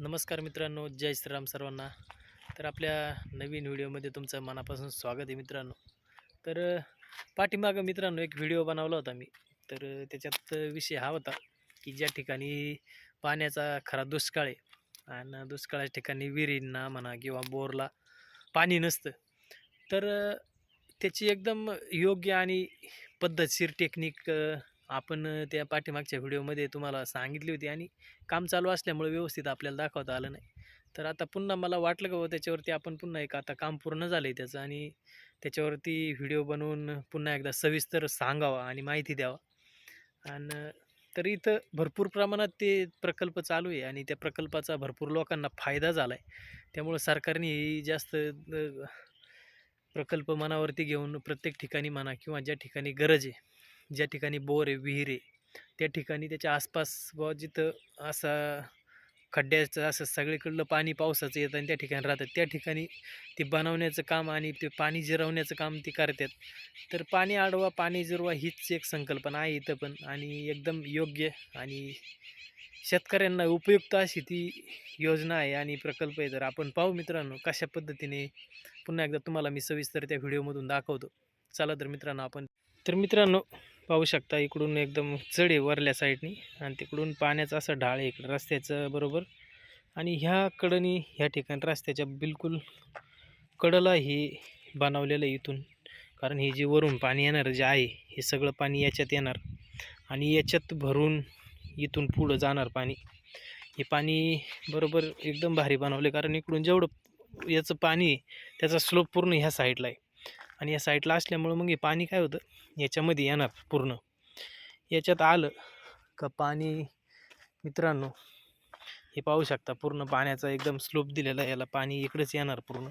नमस्कार मित्रांनो जय श्रीराम सर्वांना. तर आपल्या नवीन व्हिडिओमध्ये तुमचं मनापासून स्वागत आहे मित्रांनो. तर पाठीमागं मित्रांनो एक व्हिडिओ बनवला होता मी. तर त्याच्यात विषय हा होता की ज्या ठिकाणी पाण्याचा खरा दुष्काळ आहे आणि दुष्काळाच्या ठिकाणी विहिरींना म्हणा किंवा बोरला पाणी नसतं. तर त्याची एकदम योग्य आणि पद्धतशीर टेक्निक आपण त्या पाठीमागच्या व्हिडिओमध्ये तुम्हाला सांगितली होती आणि काम चालू असल्यामुळे व्यवस्थित आपल्याला दाखवता आलं नाही. तर आता पुन्हा मला वाटलं का त्याच्यावरती आपण पुन्हा एक आता काम पूर्ण झालं आहे त्याचं आणि त्याच्यावरती व्हिडिओ बनवून पुन्हा एकदा सविस्तर सांगावा आणि माहिती द्यावा. आणि तर इथं भरपूर प्रमाणात ते प्रकल्प चालू आहे आणि त्या प्रकल्पाचा भरपूर लोकांना फायदा झाला आहे त्यामुळं सरकारने ही जास्त प्रकल्प मनावरती घेऊन प्रत्येक ठिकाणी म्हणा किंवा ज्या ठिकाणी गरज आहे ज्या ठिकाणी बोर आहे विहीर आहे त्या ठिकाणी त्याच्या आसपास व जिथं असा खड्ड्याचं असं सगळीकडलं पाणी पावसाचं येतं आणि त्या ठिकाणी राहतात. त्या ठिकाणी ते बनवण्याचं काम आणि ते पाणी जिरवण्याचं काम ते करतात. तर पाणी आडवा पाणी जिरवा हीच एक संकल्पना आहे इथं पण आणि एकदम योग्य आणि शेतकऱ्यांना उपयुक्त अशी ती योजना आहे आणि प्रकल्प आहे. तर आपण पाहू मित्रांनो कशा पद्धतीने पुन्हा एकदा तुम्हाला मी सविस्तर त्या व्हिडिओमधून दाखवतो. चला तर मित्रांनो आपण तर मित्रांनो पाहू शकता इकडून एकदम चढ आहे वरल्या साईडनी आणि तिकडून पाण्याचा असं ढाळ आहे इकडं रस्त्याचं बरोबर. आणि ह्या कडनी ह्या ठिकाणी रस्त्याच्या बिलकुल कडला हे बनवलेलं आहे इथून. कारण हे जे वरून पाणी येणार जे आहे हे सगळं पाणी याच्यात येणार. आणि याच्यात भरून इथून पुढं जाणार पाणी. हे पाणी बरोबर एकदम भारी बनवले कारण इकडून जेवढं याचं पाणी त्याचा स्लोप पूर्ण ह्या साईडला आहे. आणि या साईडला असल्यामुळं मग हे पाणी काय होतं? याच्यामध्ये येणार पूर्ण. याच्यात आलं का पाणी मित्रांनो हे पाहू शकता पूर्ण पाण्याचा एकदम स्लोप दिलेला आहे. याला पाणी इकडेच येणार पूर्ण.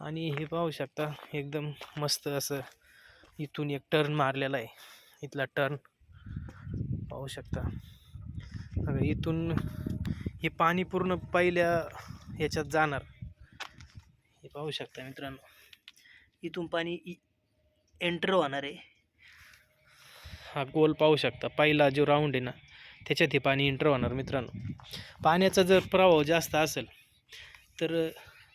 आणि हे पाहू शकता एकदम मस्त असं इथून एक टर्न मारलेला आहे. इथला टर्न पाहू शकता. अगं इथून हे पाणी पूर्ण पहिल्या याच्यात जाणार. हे पाहू शकता मित्रांनो. इथून पाणी एंटर होणार आहे. हा गोल पाहू शकता. पहिला जो राऊंड आहे ना त्याच्यात हे पाणी एंटर होणार मित्रांनो. पाण्याचा जर प्रभाव जास्त असेल तर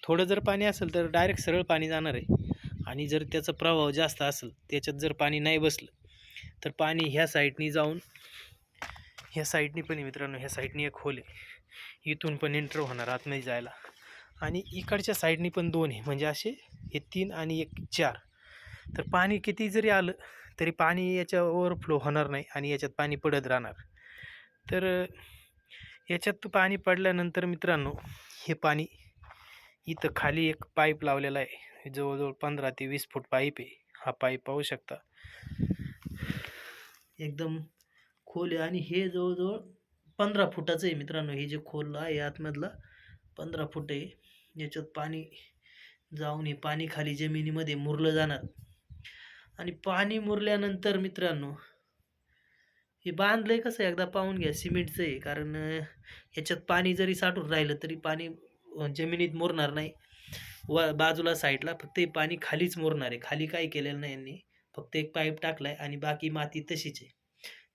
थोडं जर पाणी असेल तर डायरेक्ट सरळ पाणी जाणार आहे. आणि जर त्याचा प्रभाव जास्त असेल त्याच्यात जर पाणी नाही बसलं तर पाणी ह्या साईडनी जाऊन ह्या साईडनी पण मित्रांनो ह्या साईडनी एक खोल आहे. इथून पण एंटर होणार आतमध्ये जायला. आणि इकडच्या साईडनी पण दोन आहे. म्हणजे असे हे तीन आणि एक चार. तर पाणी किती जरी आलं तरी पाणी याच्या ओव्हरफ्लो होणार नाही आणि याच्यात पाणी पडत राहणार. तर याच्यात पाणी पडल्यानंतर मित्रांनो हे पाणी इथं खाली एक पाईप लावलेला आहे. जवळजवळ पंधरा ते वीस फूट पाईप आहे. हा पाईप पाहू शकता. एकदम खोल आहे आणि हे जवळजवळ पंधरा फुटाचं आहे मित्रांनो. हे जे खोल आहे आतमधला पंधरा फूट आहे. याच्यात पाणी जाऊन हे पाणी खाली जमिनीमध्ये मुरलं जाणार. आणि पाणी मुरल्यानंतर मित्रांनो हे बांधलंय कसं एकदा पाहून घ्या सिमेंटचं आहे. कारण याच्यात पाणी जरी साठून राहिलं तरी पाणी जमिनीत मुरणार नाही. व बाजूला साईडला फक्त हे पाणी खालीच मुरणार आहे. खाली काही केलेलं नाही यांनी. फक्त एक पाईप टाकला आहे आणि बाकी माती तशीच आहे.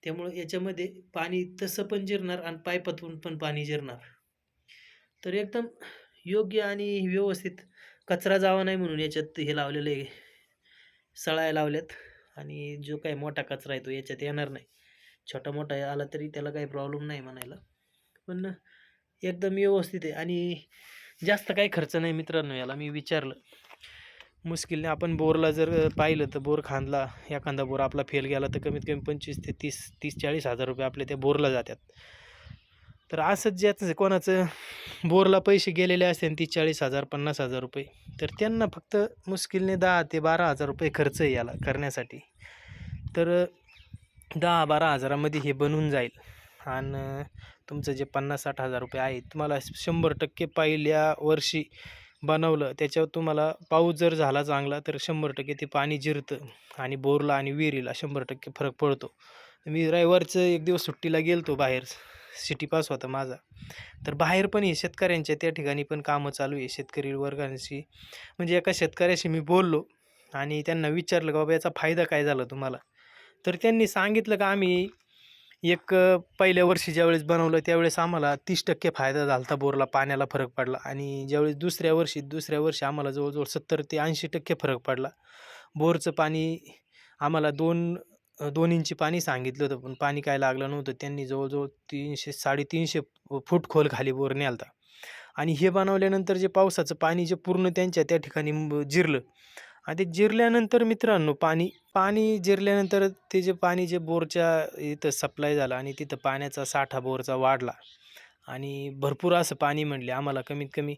त्यामुळं याच्यामध्ये पाणी तसं पण जिरणार आणि पाईपातून पण पाणी जिरणार. तर एकदम योग्य आणि व्यवस्थित कचरा जावा नाही म्हणून याच्यात हे लावलेले आहे. सळाया लावल्यात आणि जो काही मोठा कचरा आहे तो याच्यात येणार नाही. छोटा मोठा आला तरी त्याला काही प्रॉब्लेम नाही म्हणायला. पण एकदम व्यवस्थित आहे आणि जास्त काही खर्च नाही मित्रांनो याला मी विचारलं. मुश्किलने आपण बोरला जर पाहिलं तर बोर खांदला एखादा बोर आपला फेल गेला तर कमीत कमी पंचवीस ते तीस तीस चाळीस हजार रुपये आपले त्या बोरला जातात. तर असंच ज्याचं कोणाचं बोरला पैसे गेलेले असतील ती चाळीस हजार पन्नास हजार रुपये. तर त्यांना फक्त मुश्किलने दहा ते बारा हजार रुपये खर्च याला करण्यासाठी. तर दहा बारा हजारामध्ये हे बनून जाईल. आणि तुमचं जे पन्नास साठ हजार रुपये आहे तुम्हाला शंभर टक्के पहिल्या वर्षी बनवलं त्याच्यावर तुम्हाला पाऊस जर झाला चांगला तर शंभर टक्के ते पाणी जिरतं आणि बोरला आणि विहिरीला शंभर टक्के फरक पडतो. मी रविवारचं एक दिवस सुट्टीला गेलतो बाहेर. सिटी पास होता माझा. तर बाहेर पण हे शेतकऱ्यांच्या त्या ठिकाणी पण कामं चालू आहे शेतकरी वर्गांशी. म्हणजे एका शेतकऱ्याशी मी बोललो आणि त्यांना विचारलं का बाबा याचा फायदा काय झाला तुम्हाला? तर त्यांनी सांगितलं का आम्ही एक पहिल्या वर्षी ज्यावेळेस बनवलं त्यावेळेस आम्हाला तीस टक्के फायदा झाला होता बोरला पाण्याला फरक पडला. आणि ज्यावेळेस दुसऱ्या वर्षी दुसऱ्या वर्षी आम्हाला जवळजवळ सत्तर ते ऐंशी टक्के फरक पडला. बोरचं पाणी आम्हाला दोन दोन इंची पाणी सांगितलं होतं पण पाणी काय लागलं नव्हतं. त्यांनी जवळजवळ तीनशे साडेतीनशे फूट खोल खाली बोर नेलता. आणि हे बनवल्यानंतर जे पावसाचं पाणी जे पूर्ण त्यांच्या त्या ठिकाणी जिरलं. आणि ते जिरल्यानंतर मित्रांनो पाणी पाणी जिरल्यानंतर ते जे पाणी जे बोरच्या इथं सप्लाय झालं आणि तिथं पाण्याचा साठा बोरचा वाढला. आणि भरपूर असं पाणी म्हणले आम्हाला कमीत कमी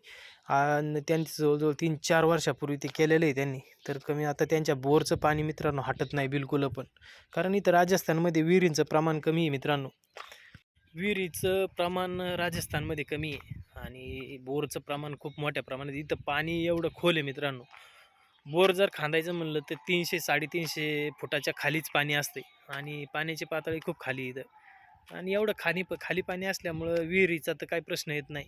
आणि त्यांचं जवळजवळ तीन चार वर्षापूर्वी ते केलेलं आहे त्यांनी. तर कमी आता त्यांच्या बोरचं पाणी मित्रांनो हटत नाही बिलकुल पण. कारण इथं राजस्थानमध्ये विहिरींचं प्रमाण कमी आहे मित्रांनो. विहिरीचं प्रमाण राजस्थानमध्ये कमी आहे. आणि बोरचं प्रमाण खूप मोठ्या प्रमाणात इथं पाणी एवढं खोल आहे मित्रांनो. बोर जर खांदायचं म्हणलं तर तीनशे साडेतीनशे फुटाच्या खालीच पाणी असते आणि पाण्याची पातळी खूप खाली आहे इथं. आणि एवढं खाली प खाली पाणी असल्यामुळं विहिरीचा तर काही प्रश्न येत नाही.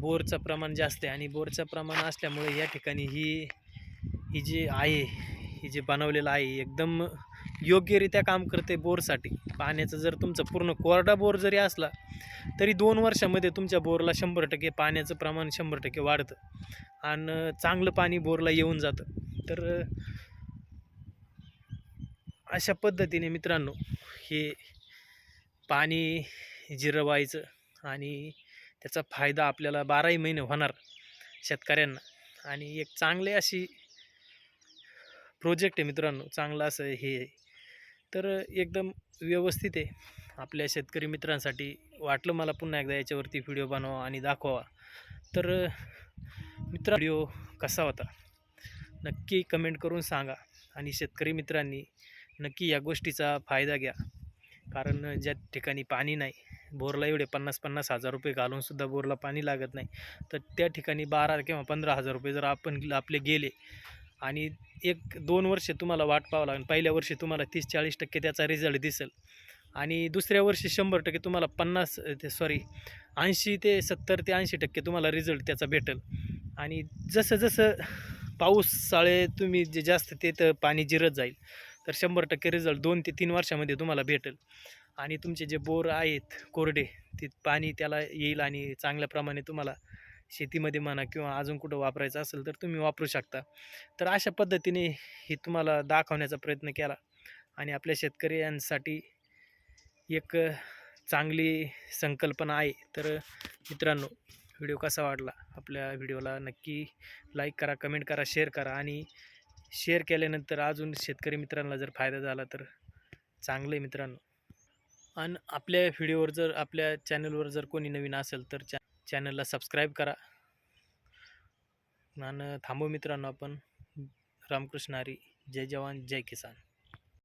बोरचं प्रमाण जास्त आहे आणि बोरचं प्रमाण असल्यामुळे या ठिकाणी ही ही जी आहे ही जे बनवलेलं आहे एकदम योग्यरित्या काम करते बोरसाठी. पाण्याचं जर तुमचं पूर्ण कोरडा बोर जरी असला तरी दोन वर्षामध्ये तुमच्या बोरला शंभर टक्के पाण्याचं प्रमाण शंभर टक्के वाढतं. आणि चांगलं पाणी बोरला येऊन जातं. तर अशा पद्धतीने मित्रांनो हे पाणी जिरवायचं आणि त्याचा फायदा आपल्याला बाराही महिने होणार शेतकऱ्यांना. आणि एक चांगली अशी प्रोजेक्ट आहे मित्रांनो चांगलं असं हे आहे. तर एकदम व्यवस्थित आहे. आपल्या शेतकरी मित्रांसाठी वाटलं मला पुन्हा एकदा याच्यावरती व्हिडिओ बनवा आणि दाखवा तर मित्र व्हिडिओ कसा होता? नक्की कमेंट करून सांगा आणि शेतकरी मित्रांनी नक्की या गोष्टीचा फायदा घ्या. कारण ज्या ठिकाणी पाणी नाही बोरला एवढे पन्नास पन्नास हजार रुपये घालूनसुद्धा बोरला पाणी लागत नाही. तर त्या ठिकाणी बारा किंवा पंधरा हजार रुपये जर आपण आपले गेले आणि एक दोन वर्ष तुम्हाला वाट पाहावं लागेल. पहिल्या वर्षी तुम्हाला तीस चाळीस टक्के त्याचा रिझल्ट दिसेल. आणि दुसऱ्या वर्षी शंभर टक्के तुम्हाला पन्नास ते सॉरी ऐंशी ते सत्तर ते ऐंशी टक्के तुम्हाला रिझल्ट त्याचा भेटेल. आणि जसं जसं पाऊसाळे तुम्ही जे जास्त ते तर पाणी जिरत जाईल. तर शंभर टक्के रिझल्ट दोन ते तीन वर्षामध्ये तुम्हाला भेटेल. आणि तुमचे जे बोर आहेत कोरडे ते पाणी त्याला येईल आणि चांगल्या प्रमाणे तुम्हाला शेतीमध्ये म्हणा किंवा अजून कुठं वापरायचं असेल तर तुम्ही वापरू शकता. तर अशा पद्धतीने हे तुम्हाला दाखवण्याचा प्रयत्न केला आणि आपल्या शेतकऱ्यांसाठी एक चांगली संकल्पना आहे. तर मित्रांनो व्हिडिओ कसा वाटला? आपल्या व्हिडिओला नक्की लाईक करा कमेंट करा शेअर करा आणि शेअर केल्यानंतर अजून शेतकरी मित्रांना जर फायदा झाला तर चांगलं आहे मित्रांनो. आणि आपल्या व्हिडिओवर जर आपल्या चॅनलवर जर कोणी नवीन असेल तर चॅ चॅनलला सबस्क्राईब करा. आणि थांबू मित्रांनो आपण. रामकृष्ण हरी. जय जवान जय किसान.